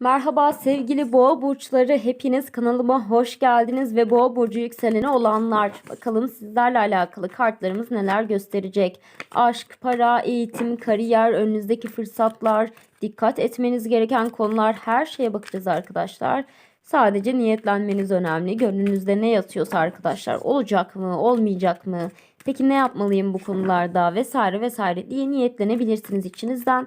Merhaba sevgili boğa burçları hepiniz kanalıma hoş geldiniz ve boğa burcu yükseleni olanlar. Bakalım sizlerle alakalı kartlarımız neler gösterecek? Aşk para eğitim kariyer önünüzdeki fırsatlar dikkat etmeniz gereken konular her şeye bakacağız arkadaşlar. Sadece niyetlenmeniz önemli. Gönlünüzde ne yatıyorsa arkadaşlar olacak mı olmayacak mı? Peki ne yapmalıyım bu konularda? Vesaire vesaire diye niyetlenebilirsiniz içinizden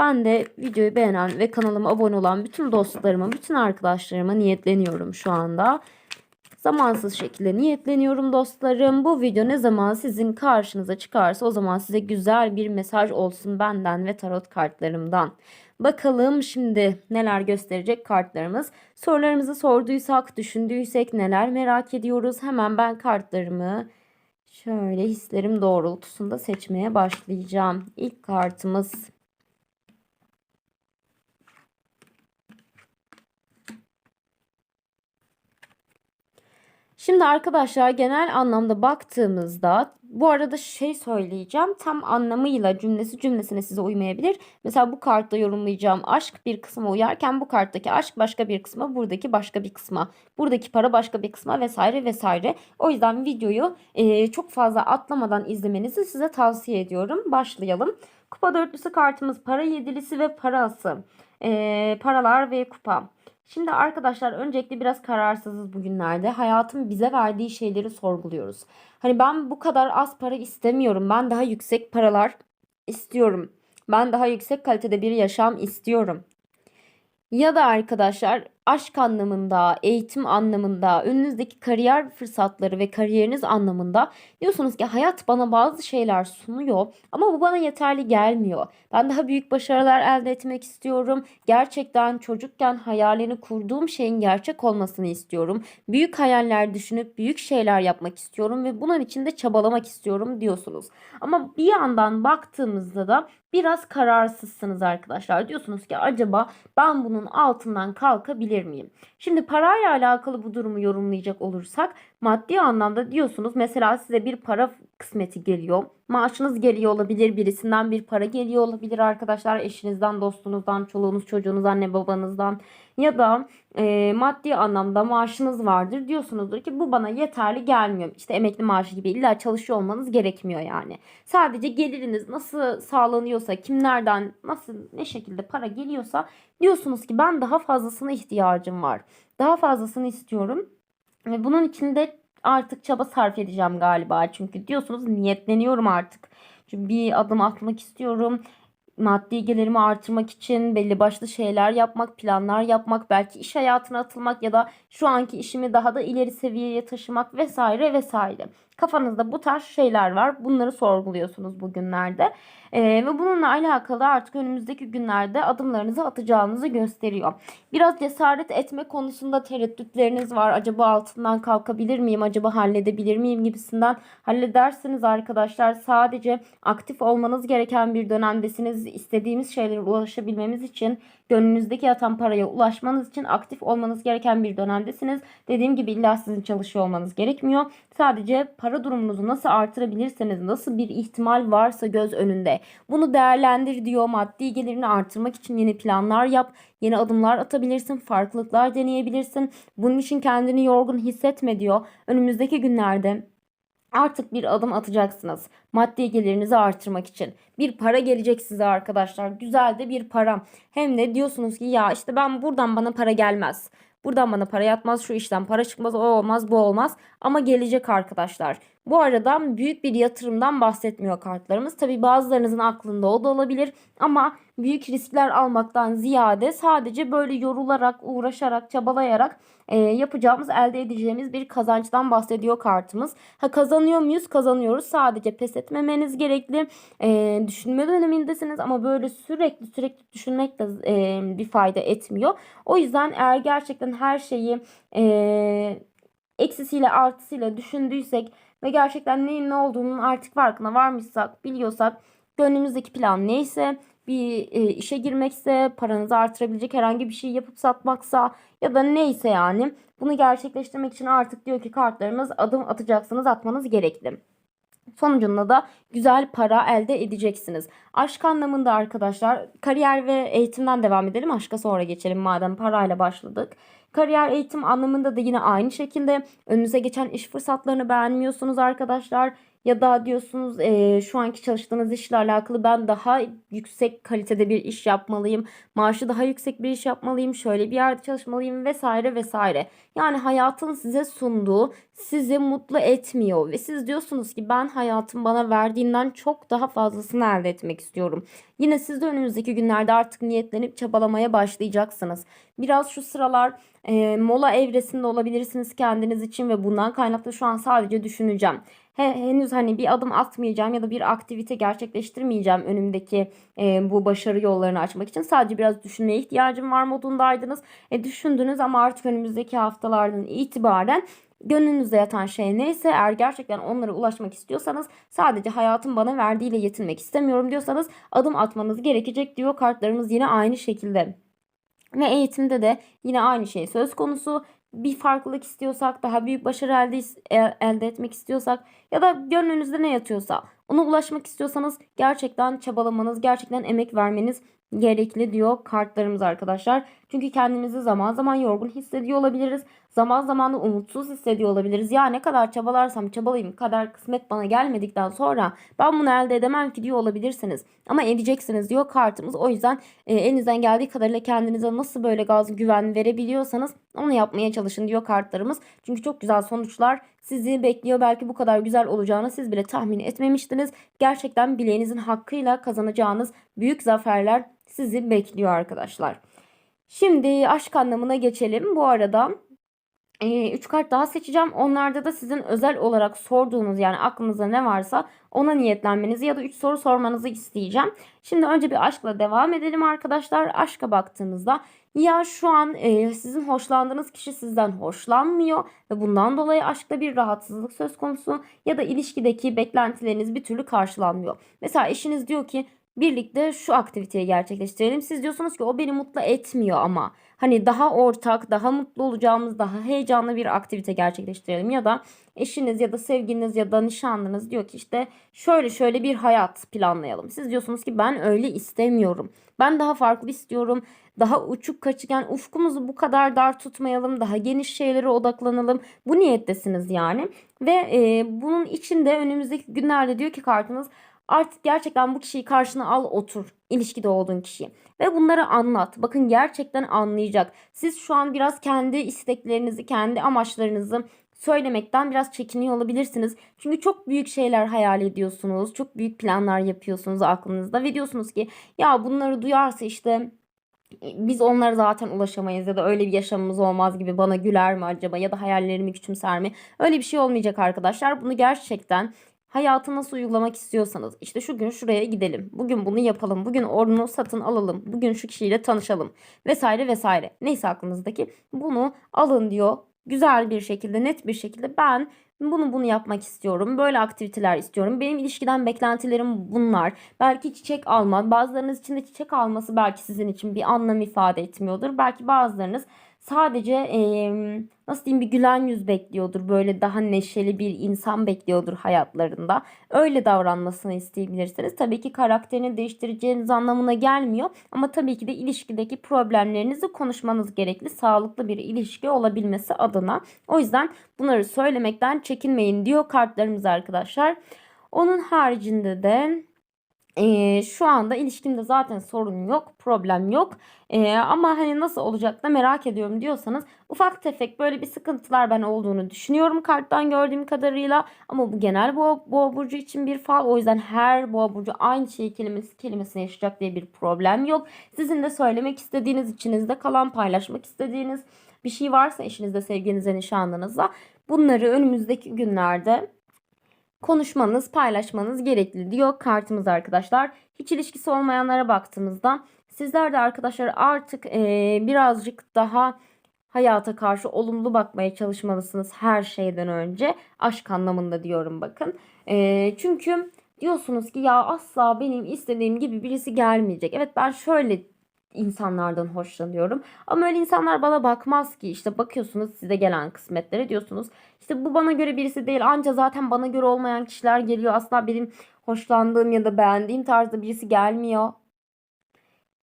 ben de videoyu beğenen ve kanalıma abone olan bütün dostlarıma, bütün arkadaşlarıma niyetleniyorum şu anda. Zamansız şekilde niyetleniyorum dostlarım. Bu video ne zaman sizin karşınıza çıkarsa o zaman size güzel bir mesaj olsun benden ve tarot kartlarımdan. Bakalım şimdi neler gösterecek kartlarımız. Sorularımızı sorduysak, düşündüysek neler merak ediyoruz. Hemen ben kartlarımı şöyle hislerim doğrultusunda seçmeye başlayacağım. İlk kartımız Şimdi arkadaşlar genel anlamda baktığımızda bu arada şey söyleyeceğim tam anlamıyla cümlesi cümlesine size uymayabilir. Mesela bu kartta yorumlayacağım aşk bir kısma uyarken bu karttaki aşk başka bir kısma buradaki başka bir kısma buradaki para başka bir kısma vesaire vesaire. O yüzden videoyu e, çok fazla atlamadan izlemenizi size tavsiye ediyorum. Başlayalım. Kupa dörtlüsü kartımız para yedilisi ve parası. E, paralar ve kupa. Şimdi arkadaşlar öncelikle biraz kararsızız bugünlerde. Hayatın bize verdiği şeyleri sorguluyoruz. Hani ben bu kadar az para istemiyorum. Ben daha yüksek paralar istiyorum. Ben daha yüksek kalitede bir yaşam istiyorum. Ya da arkadaşlar aşk anlamında, eğitim anlamında, önünüzdeki kariyer fırsatları ve kariyeriniz anlamında diyorsunuz ki hayat bana bazı şeyler sunuyor ama bu bana yeterli gelmiyor. Ben daha büyük başarılar elde etmek istiyorum. Gerçekten çocukken hayalini kurduğum şeyin gerçek olmasını istiyorum. Büyük hayaller düşünüp büyük şeyler yapmak istiyorum ve bunun için de çabalamak istiyorum diyorsunuz. Ama bir yandan baktığımızda da biraz kararsızsınız arkadaşlar. Diyorsunuz ki acaba ben bunun altından kalkabilir miyim? Şimdi parayla alakalı bu durumu yorumlayacak olursak maddi anlamda diyorsunuz mesela size bir para kısmeti geliyor. Maaşınız geliyor olabilir, birisinden bir para geliyor olabilir arkadaşlar. Eşinizden, dostunuzdan, çoluğunuz, çocuğunuz, anne babanızdan ya da e, maddi anlamda maaşınız vardır. Diyorsunuzdur ki bu bana yeterli gelmiyor. İşte emekli maaşı gibi illa çalışıyor olmanız gerekmiyor yani. Sadece geliriniz nasıl sağlanıyorsa, kimlerden nasıl ne şekilde para geliyorsa diyorsunuz ki ben daha fazlasına ihtiyacım var. Daha fazlasını istiyorum. Ve bunun için de artık çaba sarf edeceğim galiba. Çünkü diyorsunuz niyetleniyorum artık. Çünkü bir adım atmak istiyorum. Maddi gelirimi artırmak için belli başlı şeyler yapmak, planlar yapmak, belki iş hayatına atılmak ya da şu anki işimi daha da ileri seviyeye taşımak vesaire vesaire. Kafanızda bu tarz şeyler var. Bunları sorguluyorsunuz bugünlerde. Ee, ve bununla alakalı artık önümüzdeki günlerde adımlarınızı atacağınızı gösteriyor. Biraz cesaret etme konusunda tereddütleriniz var. Acaba altından kalkabilir miyim? Acaba halledebilir miyim gibisinden halledersiniz arkadaşlar. Sadece aktif olmanız gereken bir dönemdesiniz. İstediğimiz şeylere ulaşabilmemiz için gönlünüzdeki yatan paraya ulaşmanız için aktif olmanız gereken bir dönemdesiniz. Dediğim gibi illa sizin çalışıyor olmanız gerekmiyor. Sadece para durumunuzu nasıl artırabilirseniz, nasıl bir ihtimal varsa göz önünde bunu değerlendir diyor. Maddi gelirini artırmak için yeni planlar yap, yeni adımlar atabilirsin, farklılıklar deneyebilirsin. Bunun için kendini yorgun hissetme diyor. Önümüzdeki günlerde Artık bir adım atacaksınız. Maddi gelirinizi artırmak için. Bir para gelecek size arkadaşlar. Güzel de bir para. Hem de diyorsunuz ki ya işte ben buradan bana para gelmez. Buradan bana para yatmaz, şu işten para çıkmaz, o olmaz, bu olmaz. Ama gelecek arkadaşlar. Bu arada büyük bir yatırımdan bahsetmiyor kartlarımız. Tabi bazılarınızın aklında o da olabilir ama büyük riskler almaktan ziyade sadece böyle yorularak, uğraşarak, çabalayarak e, yapacağımız, elde edeceğimiz bir kazançtan bahsediyor kartımız. Ha kazanıyor muyuz? Kazanıyoruz. Sadece pes etmemeniz gerekli. E, düşünme dönemindesiniz ama böyle sürekli sürekli düşünmek de e, bir fayda etmiyor. O yüzden eğer gerçekten her şeyi e, eksisiyle artısıyla düşündüysek ve gerçekten neyin ne olduğunun artık farkına varmışsak, biliyorsak gönlümüzdeki plan neyse bir e, işe girmekse, paranızı artırabilecek herhangi bir şey yapıp satmaksa ya da neyse yani bunu gerçekleştirmek için artık diyor ki kartlarımız adım atacaksınız, atmanız gerekli. Sonucunda da güzel para elde edeceksiniz. Aşk anlamında arkadaşlar kariyer ve eğitimden devam edelim. Aşka sonra geçelim madem parayla başladık. Kariyer eğitim anlamında da yine aynı şekilde önünüze geçen iş fırsatlarını beğenmiyorsunuz arkadaşlar. Ya da diyorsunuz eee, şu anki çalıştığınız işle alakalı ben daha yüksek kalitede bir iş yapmalıyım. Maaşı daha yüksek bir iş yapmalıyım. Şöyle bir yerde çalışmalıyım vesaire vesaire. Yani hayatın size sunduğu sizi mutlu etmiyor ve siz diyorsunuz ki ben hayatın bana verdiğinden çok daha fazlasını elde etmek istiyorum. Yine siz de önümüzdeki günlerde artık niyetlenip çabalamaya başlayacaksınız. Biraz şu sıralar e, mola evresinde olabilirsiniz kendiniz için ve bundan kaynaklı şu an sadece düşüneceğim. He, henüz hani bir adım atmayacağım ya da bir aktivite gerçekleştirmeyeceğim önümdeki e, bu başarı yollarını açmak için. Sadece biraz düşünmeye ihtiyacım var modundaydınız. E, düşündünüz ama artık önümüzdeki haftalardan itibaren gönlünüzde yatan şey neyse eğer gerçekten onlara ulaşmak istiyorsanız sadece hayatın bana verdiğiyle yetinmek istemiyorum diyorsanız adım atmanız gerekecek diyor kartlarımız yine aynı şekilde. Ve eğitimde de yine aynı şey söz konusu. Bir farklılık istiyorsak, daha büyük başarı elde, e- elde etmek istiyorsak ya da gönlünüzde ne yatıyorsa ona ulaşmak istiyorsanız gerçekten çabalamanız, gerçekten emek vermeniz gerekli diyor kartlarımız arkadaşlar. Çünkü kendimizi zaman zaman yorgun hissediyor olabiliriz. Zaman zaman da umutsuz hissediyor olabiliriz. Ya ne kadar çabalarsam çabalayayım kadar kısmet bana gelmedikten sonra ben bunu elde edemem ki diyor olabilirsiniz. Ama edeceksiniz diyor kartımız. O yüzden e, elinizden geldiği kadarıyla kendinize nasıl böyle gaz güven verebiliyorsanız onu yapmaya çalışın diyor kartlarımız. Çünkü çok güzel sonuçlar sizi bekliyor. Belki bu kadar güzel olacağını siz bile tahmin etmemiştiniz. Gerçekten bileğinizin hakkıyla kazanacağınız büyük zaferler sizi bekliyor arkadaşlar. Şimdi aşk anlamına geçelim. Bu arada 3 kart daha seçeceğim. Onlarda da sizin özel olarak sorduğunuz yani aklınızda ne varsa ona niyetlenmenizi ya da 3 soru sormanızı isteyeceğim. Şimdi önce bir aşkla devam edelim arkadaşlar. Aşka baktığımızda ya şu an e, sizin hoşlandığınız kişi sizden hoşlanmıyor ve bundan dolayı aşkta bir rahatsızlık söz konusu ya da ilişkideki beklentileriniz bir türlü karşılanmıyor. Mesela eşiniz diyor ki birlikte şu aktiviteyi gerçekleştirelim. Siz diyorsunuz ki o beni mutlu etmiyor ama hani daha ortak, daha mutlu olacağımız, daha heyecanlı bir aktivite gerçekleştirelim ya da eşiniz ya da sevgiliniz ya da nişanlınız diyor ki işte şöyle şöyle bir hayat planlayalım. Siz diyorsunuz ki ben öyle istemiyorum. Ben daha farklı istiyorum. Daha uçuk kaçık yani ufkumuzu bu kadar dar tutmayalım. Daha geniş şeylere odaklanalım. Bu niyettesiniz yani. Ve e, bunun içinde önümüzdeki günlerde diyor ki kartınız Artık gerçekten bu kişiyi karşına al otur. ilişkide olduğun kişiyi. Ve bunları anlat. Bakın gerçekten anlayacak. Siz şu an biraz kendi isteklerinizi, kendi amaçlarınızı söylemekten biraz çekiniyor olabilirsiniz. Çünkü çok büyük şeyler hayal ediyorsunuz. Çok büyük planlar yapıyorsunuz aklınızda. Ve diyorsunuz ki ya bunları duyarsa işte biz onlara zaten ulaşamayız ya da öyle bir yaşamımız olmaz gibi bana güler mi acaba ya da hayallerimi küçümser mi? Öyle bir şey olmayacak arkadaşlar. Bunu gerçekten hayatı nasıl uygulamak istiyorsanız işte şu gün şuraya gidelim. Bugün bunu yapalım. Bugün onu satın alalım. Bugün şu kişiyle tanışalım vesaire vesaire. Neyse aklınızdaki bunu alın diyor. Güzel bir şekilde net bir şekilde ben bunu bunu yapmak istiyorum. Böyle aktiviteler istiyorum. Benim ilişkiden beklentilerim bunlar. Belki çiçek alma. Bazılarınız için de çiçek alması belki sizin için bir anlam ifade etmiyordur. Belki bazılarınız sadece e, nasıl diyeyim bir gülen yüz bekliyordur. Böyle daha neşeli bir insan bekliyordur hayatlarında. Öyle davranmasını isteyebilirsiniz. Tabii ki karakterini değiştireceğiniz anlamına gelmiyor. Ama tabii ki de ilişkideki problemlerinizi konuşmanız gerekli. Sağlıklı bir ilişki olabilmesi adına. O yüzden bunları söylemekten çekinmeyin diyor kartlarımız arkadaşlar. Onun haricinde de ee, şu anda ilişkimde zaten sorun yok, problem yok. Ee, ama hani nasıl olacak da merak ediyorum diyorsanız ufak tefek böyle bir sıkıntılar ben olduğunu düşünüyorum karttan gördüğüm kadarıyla. Ama bu genel boğa, boğa burcu için bir fal. O yüzden her boğa burcu aynı şeyi kelimesi kelimesine yaşayacak diye bir problem yok. Sizin de söylemek istediğiniz, içinizde kalan, paylaşmak istediğiniz bir şey varsa eşinizde, sevgilinize, nişanlınızla bunları önümüzdeki günlerde konuşmanız, paylaşmanız gerekli diyor kartımız arkadaşlar. Hiç ilişkisi olmayanlara baktığımızda sizler de arkadaşlar artık e, birazcık daha hayata karşı olumlu bakmaya çalışmalısınız her şeyden önce. Aşk anlamında diyorum bakın. E, çünkü diyorsunuz ki ya asla benim istediğim gibi birisi gelmeyecek. Evet ben şöyle insanlardan hoşlanıyorum. Ama öyle insanlar bana bakmaz ki. İşte bakıyorsunuz size gelen kısmetlere diyorsunuz. İşte bu bana göre birisi değil. Anca zaten bana göre olmayan kişiler geliyor. Asla benim hoşlandığım ya da beğendiğim tarzda birisi gelmiyor.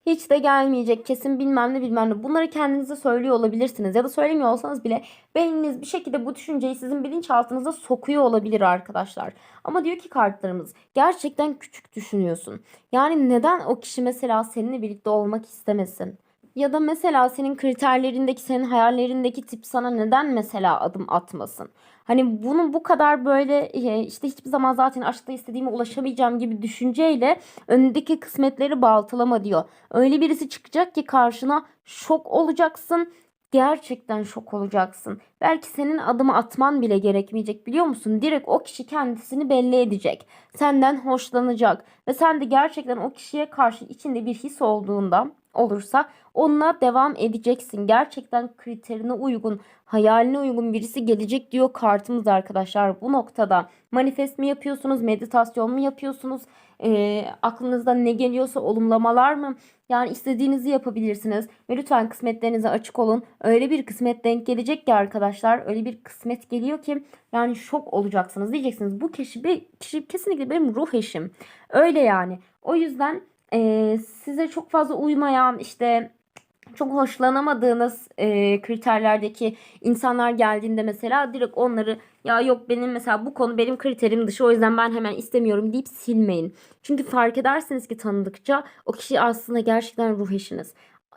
Hiç de gelmeyecek kesin bilmem ne bilmem ne. Bunları kendinize söylüyor olabilirsiniz. Ya da söylemiyor olsanız bile beyniniz bir şekilde bu düşünceyi sizin bilinçaltınıza sokuyor olabilir arkadaşlar. Ama diyor ki kartlarımız gerçekten küçük düşünüyorsun. Yani neden o kişi mesela seninle birlikte olmak istemesin? Ya da mesela senin kriterlerindeki, senin hayallerindeki tip sana neden mesela adım atmasın? Hani bunu bu kadar böyle e, işte hiçbir zaman zaten aşkta istediğime ulaşamayacağım gibi düşünceyle önündeki kısmetleri baltalama diyor. Öyle birisi çıkacak ki karşına şok olacaksın. Gerçekten şok olacaksın. Belki senin adımı atman bile gerekmeyecek biliyor musun? Direkt o kişi kendisini belli edecek. Senden hoşlanacak. Ve sen de gerçekten o kişiye karşı içinde bir his olduğunda olursa onunla devam edeceksin. Gerçekten kriterine uygun, hayaline uygun birisi gelecek diyor kartımız arkadaşlar. Bu noktada manifest mi yapıyorsunuz, meditasyon mu yapıyorsunuz? Ee, aklınızda ne geliyorsa olumlamalar mı? Yani istediğinizi yapabilirsiniz. Ve lütfen kısmetlerinize açık olun. Öyle bir kısmet denk gelecek ki arkadaşlar. Öyle bir kısmet geliyor ki yani şok olacaksınız. Diyeceksiniz bu kişi, bir, kişi kesinlikle benim ruh eşim. Öyle yani. O yüzden e, size çok fazla uymayan işte çok hoşlanamadığınız e, kriterlerdeki insanlar geldiğinde mesela direkt onları ya yok benim mesela bu konu benim kriterim dışı o yüzden ben hemen istemiyorum deyip silmeyin. Çünkü fark edersiniz ki tanıdıkça o kişi aslında gerçekten ruh eşiniz.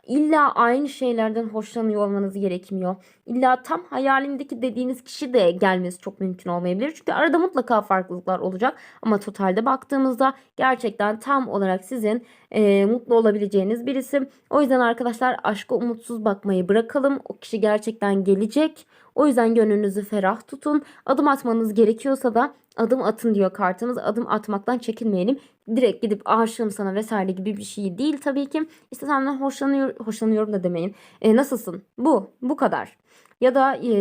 İlla aynı şeylerden hoşlanıyor olmanız gerekmiyor. İlla tam hayalimdeki dediğiniz kişi de gelmesi çok mümkün olmayabilir. Çünkü arada mutlaka farklılıklar olacak. Ama totalde baktığımızda gerçekten tam olarak sizin e, mutlu olabileceğiniz birisi. O yüzden arkadaşlar aşka umutsuz bakmayı bırakalım. O kişi gerçekten gelecek. O yüzden gönlünüzü ferah tutun. Adım atmanız gerekiyorsa da adım atın diyor kartımız. Adım atmaktan çekinmeyelim. Direkt gidip aşığım sana vesaire gibi bir şey değil tabii ki. İşte senden hoşlanıyor, hoşlanıyorum da demeyin. E, nasılsın? Bu. Bu kadar. Ya da e,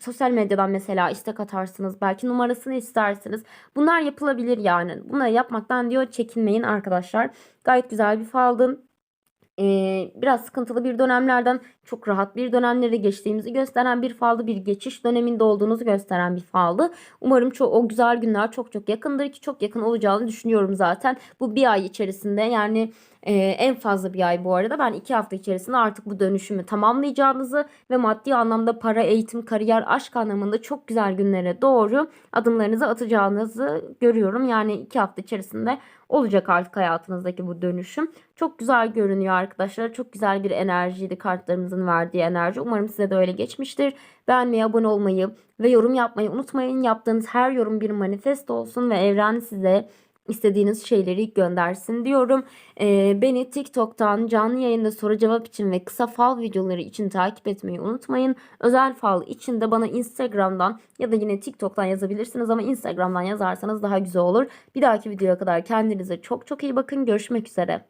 sosyal medyadan mesela istek atarsınız. Belki numarasını istersiniz. Bunlar yapılabilir yani. Bunları yapmaktan diyor çekinmeyin arkadaşlar. Gayet güzel bir faldı e, biraz sıkıntılı bir dönemlerden çok rahat bir dönemleri geçtiğimizi gösteren bir faldı. Bir geçiş döneminde olduğunuzu gösteren bir faldı. Umarım çok, o güzel günler çok çok yakındır ki çok yakın olacağını düşünüyorum zaten. Bu bir ay içerisinde yani e, en fazla bir ay bu arada. Ben iki hafta içerisinde artık bu dönüşümü tamamlayacağınızı ve maddi anlamda para, eğitim, kariyer, aşk anlamında çok güzel günlere doğru adımlarınızı atacağınızı görüyorum. Yani iki hafta içerisinde olacak artık hayatınızdaki bu dönüşüm. Çok güzel görünüyor arkadaşlar. Çok güzel bir enerjiydi kartlarımızın verdiği enerji. Umarım size de öyle geçmiştir. Beğenmeyi, abone olmayı ve yorum yapmayı unutmayın. Yaptığınız her yorum bir manifest olsun ve evren size istediğiniz şeyleri göndersin diyorum. Ee, beni TikTok'tan canlı yayında soru cevap için ve kısa fal videoları için takip etmeyi unutmayın. Özel fal için de bana Instagram'dan ya da yine TikTok'tan yazabilirsiniz ama Instagram'dan yazarsanız daha güzel olur. Bir dahaki videoya kadar kendinize çok çok iyi bakın. Görüşmek üzere.